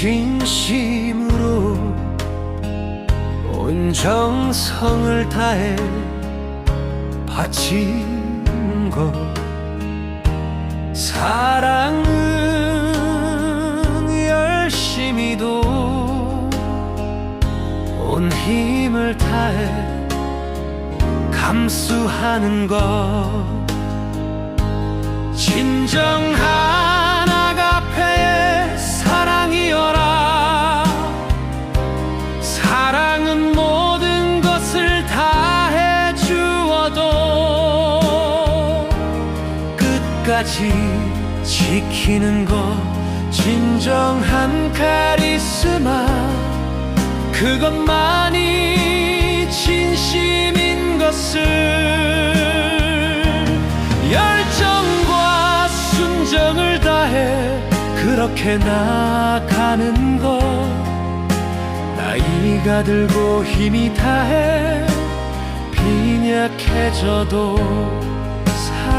진심으로 온 정성을 다해 바친 것. 사랑은 열심히도 온 힘을 다해 감수하는 것 끝까지 지키는 것 진정한 카리스마. 그것만이 진심인 것을 열정과 순정을 다해 그렇게 나가는 것 나이가 들고 힘이 다해 빈약해져도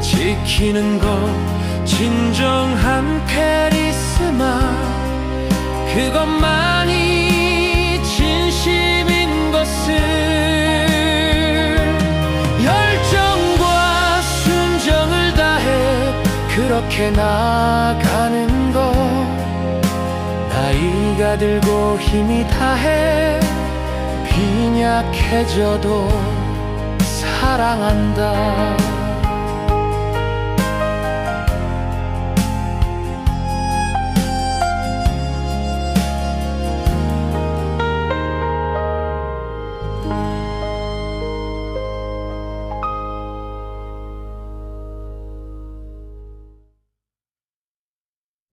지키는 것 진정한 카리스마. 그것만이 진심인 것을 열정과 순정을 다해 그렇게 나가는 것 나이가 들고 힘이 다해 빈약해져도 사랑한다